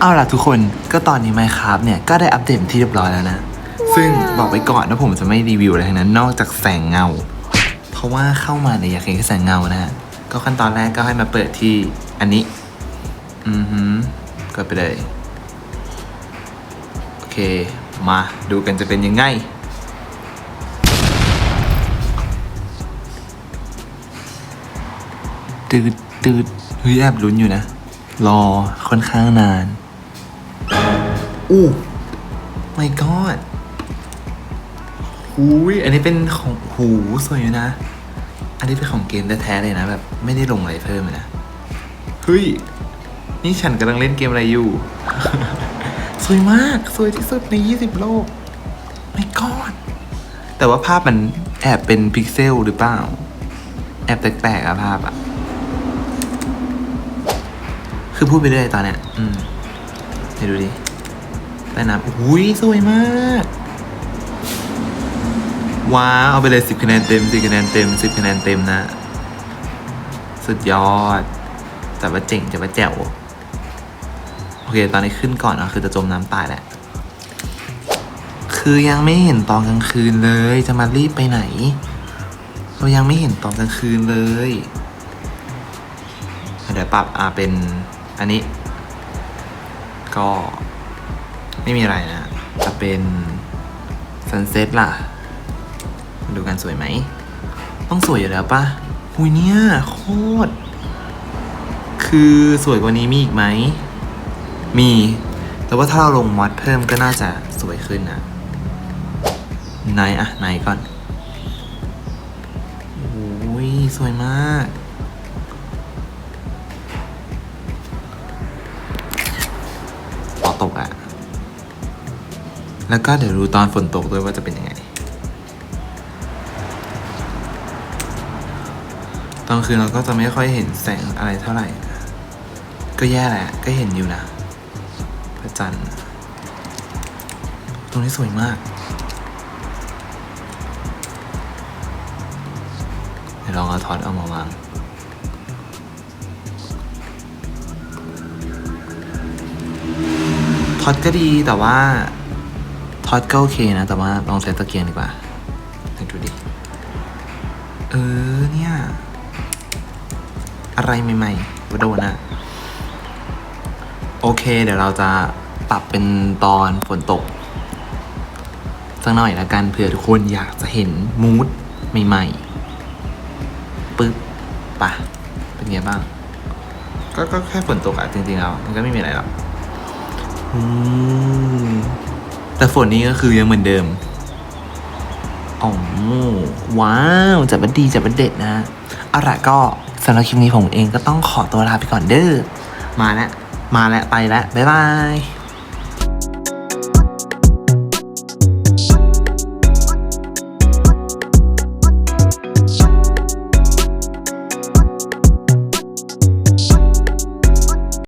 เอาล่ะทุกคนก็ตอนนี้ Minecraft เนี่ยก็ได้อัปเดตเป็นที่เรียบร้อยแล้วนะ ซึ่งบอกไว้ก่อนว่าผมจะไม่รีวิวอะไรทั้งนั้นนอกจากแสงเงา เพราะว่าเข้ามาเนี่ยอยากเห็นแค่แสงเงานะฮะก็ขั้นตอนแรกก็ให้มาเปิดที่อันนี้ อือหือกดไปเลยโอเค มาดูกันจะเป็นยังไงตืดตืดเฮ้ยแอบลุ้นอยู่นะ รอค่อนข้างนาน อู้ my god หูยอันนี้เป็นของหูสวยอยู่นะ อันนี้เป็นของเกมแท้ๆเลยนะแบบไม่ได้ลงอะไรเพิ่มเลยนะ เฮ้ย นี่ฉันกำลังเล่นเกมอะไรอยู่ สวยมาก สวยที่สุดใน 20 โลก my god แต่ว่าภาพมันแอบเป็นพิกเซลหรือเปล่า แอบแปลกๆอะภาพอะคือพูดไปเรื่อยตอนเนี้ย อืมเดี๋ยวดูดิ ต้น้ำอุ้ยสวยมาก ว้าเอาไปเลยสิบคะแนนเต็มสิบคะแนนเต็มสิบคะแนนเต็มนะ สุดยอด แต่ว่าเจ๋งจะว่าแจ๋ว โอเค ตอนนี้ขึ้นก่อนนะคือจะจมน้ำตายแหละ คือยังไม่เห็นตอนกลางคืนเลย จะมารีบไปไหน เรายังไม่เห็นตอนกลางคืนเลยเดี๋ยวปรับอ่าเป็นอันนี้ ก็ ไม่มีอะไรนะจะเป็นซันเซ็ตล่ะ ดูกันสวยไหม ต้องสวยอยู่แล้วปะหุยเนี่ย โคตร คือสวยกว่านี้มีอีกไหม มี แต่ว่าถ้าเราลงมอดเพิ่มก็น่าจะสวยขึ้นนะไหนอะไหนก่อนโอ้ยสวยมากฝนตกอะ แล้วก็เดี๋ยวดูตอนฝนตกด้วยว่าจะเป็นยังไง ตอนคืนเราก็จะไม่ค่อยเห็นแสงอะไรเท่าไหร่ ก็แย่แหละ ก็เห็นอยู่นะ พระจันทร์ ตรงนี้สวยมาก เดี๋ยวลองเอาท็อตเอามาวางท็อตก็ดีแต่ว่า ท็อตก็โอเคนะ แต่ว่าลองใช้ตะเกียงดีกว่าดูดิ เออเนี่ย อะไรใหม่ๆว่าโดนนะ โอเค เดี๋ยวเราจะปรับเป็นตอนฝนตกสักหน่อยละกันเผื่อทุกคนอยากจะเห็นมูดใหม่ๆปึ๊บปะเป็นไงบ้าง ก็ก็แค่ฝนตกอะจริงๆแล้วมันก็ไม่มีอะไรหรอกอืม แต่ฝนนี้ก็คือยังเหมือนเดิมอ๋อว้าวจับบันดีจับบันเด็ดนะเอาละก็สำหรับคลิปนี้ผมเองก็ต้องขอตัวลาไปก่อนเด้อมาแล้วมาแล้วไปแล้วบ๊ายบาย